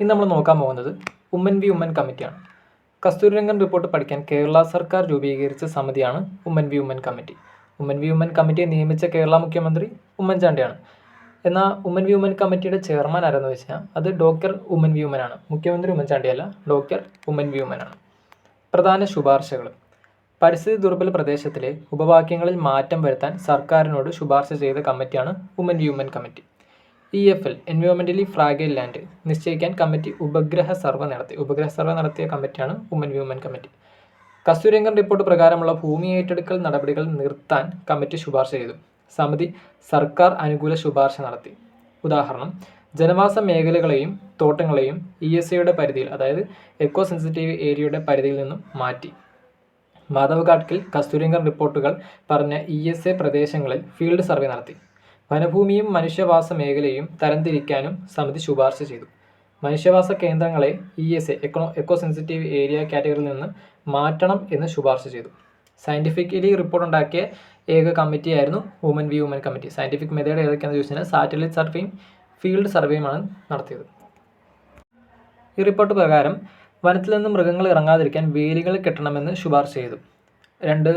ഇന്ന് നമ്മൾ നോക്കാൻ പോകുന്നത് ഉമ്മൻ വി ഉമ്മൻ കമ്മിറ്റിയാണ്. കസ്തൂരിരംഗൻ റിപ്പോർട്ട് പഠിക്കാൻ കേരള സർക്കാർ രൂപീകരിച്ച സമിതിയാണ് Oommen V Oommen committee. Oommen V Oommen കമ്മിറ്റിയെ നിയമിച്ച കേരള മുഖ്യമന്ത്രി ഉമ്മൻചാണ്ടിയാണ്. എന്നാൽ ഉമ്മൻ വി ഉമ്മൻ കമ്മിറ്റിയുടെ ചെയർമാൻ ആരെന്ന് വെച്ചാൽ അത് ഡോക്ടർ ഉമ്മൻ വി ഉമ്മനാണ് മുഖ്യമന്ത്രി ഉമ്മൻചാണ്ടിയല്ല ഡോക്ടർ ഉമ്മൻ വി ഉമ്മനാണ് പ്രധാന ശുപാർശകൾ പരിസ്ഥിതി ദുർബല പ്രദേശത്തിലെ ഉപവാക്യങ്ങളിൽ മാറ്റം വരുത്താൻ സർക്കാരിനോട് ശുപാർശ ചെയ്ത കമ്മിറ്റിയാണ് Oommen V Oommen committee. E F L എൻവയോൺമെന്റലി fragile land നിശ്ചയിക്കാൻ കമ്മിറ്റി ഉപഗ്രഹ സർവേ നടത്തി. ഉപഗ്രഹ സർവേ നടത്തിയ കമ്മിറ്റിയാണ് woman woman committee Kasturirangan report പ്രകാരമുള്ള ഭൂമി ഏറ്റെടുക്കൽ നടപടികൾ നിർത്താൻ കമ്മിറ്റി ശുപാർശ ചെയ്തു. സമിതി സർക്കാർ അനുകൂല ശുപാർശ നടത്തി. ഉദാഹരണം ജനവാസ മേഖലകളെയും തോട്ടങ്ങളെയും ഇ എസ് എയുടെ പരിധിയിൽ അതായത് എക്കോ സെൻസിറ്റീവ് ഏരിയയുടെ പരിധിയിൽ നിന്നും മാറ്റി. മാധവ് ഘാട്ടിൽ കസ്തൂരിരംഗൻ റിപ്പോർട്ടുകൾ പറഞ്ഞ ഇ എസ് എ പ്രദേശങ്ങളിൽ ഫീൽഡ് സർവേ നടത്തി. വനഭൂമിയും മനുഷ്യവാസ മേഖലയും തരംതിരിക്കാനും സമിതി ശുപാർശ ചെയ്തു. മനുഷ്യവാസ കേന്ദ്രങ്ങളെ E S A eco sensitive area കാറ്റഗറിയിൽ നിന്ന് മാറ്റണം എന്ന് ശുപാർശ ചെയ്തു. സയന്റിഫിക്കലി റിപ്പോർട്ട് ഉണ്ടാക്കിയ ഏക കമ്മിറ്റിയായിരുന്നു Oommen V Oommen committee scientific method ഏതൊക്കെയാണെന്ന് ചോദിച്ചാൽ സാറ്റലൈറ്റ് സർവേയും ഫീൽഡ് സർവേയുമാണ് നടത്തിയത്. ഈ റിപ്പോർട്ട് പ്രകാരം വനത്തിൽ നിന്ന് മൃഗങ്ങൾ ഇറങ്ങാതിരിക്കാൻ വേലികൾ കെട്ടണമെന്ന് ശുപാർശ ചെയ്തു. രണ്ട്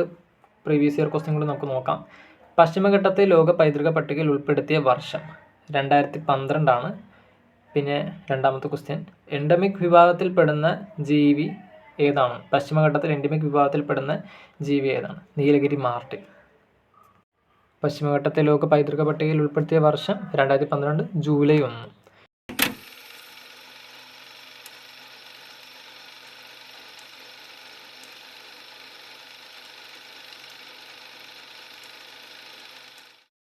പ്രീവിയസ് ഇയർ ക്വസ്റ്റ്യൻ കൂടി നമുക്ക് നോക്കാം. പശ്ചിമഘട്ടത്തെ ലോക പൈതൃക പട്ടികയിൽ ഉൾപ്പെടുത്തിയ വർഷം രണ്ടായിരത്തി പന്ത്രണ്ടാണ് പിന്നെ രണ്ടാമത്തെ ക്വസ്റ്റ്യൻ എൻഡമിക് വിഭാഗത്തിൽപ്പെടുന്ന ജീവി ഏതാണ്? പശ്ചിമഘട്ടത്തിൽ എൻഡമിക് വിഭാഗത്തിൽപ്പെടുന്ന ജീവി ഏതാണ്? നീലഗിരി മാർട്ടിൻ. പശ്ചിമഘട്ടത്തെ ലോക പൈതൃക പട്ടികയിൽ ഉൾപ്പെടുത്തിയ വർഷം രണ്ടായിരത്തി പന്ത്രണ്ട് ജൂലൈ ഒന്ന്.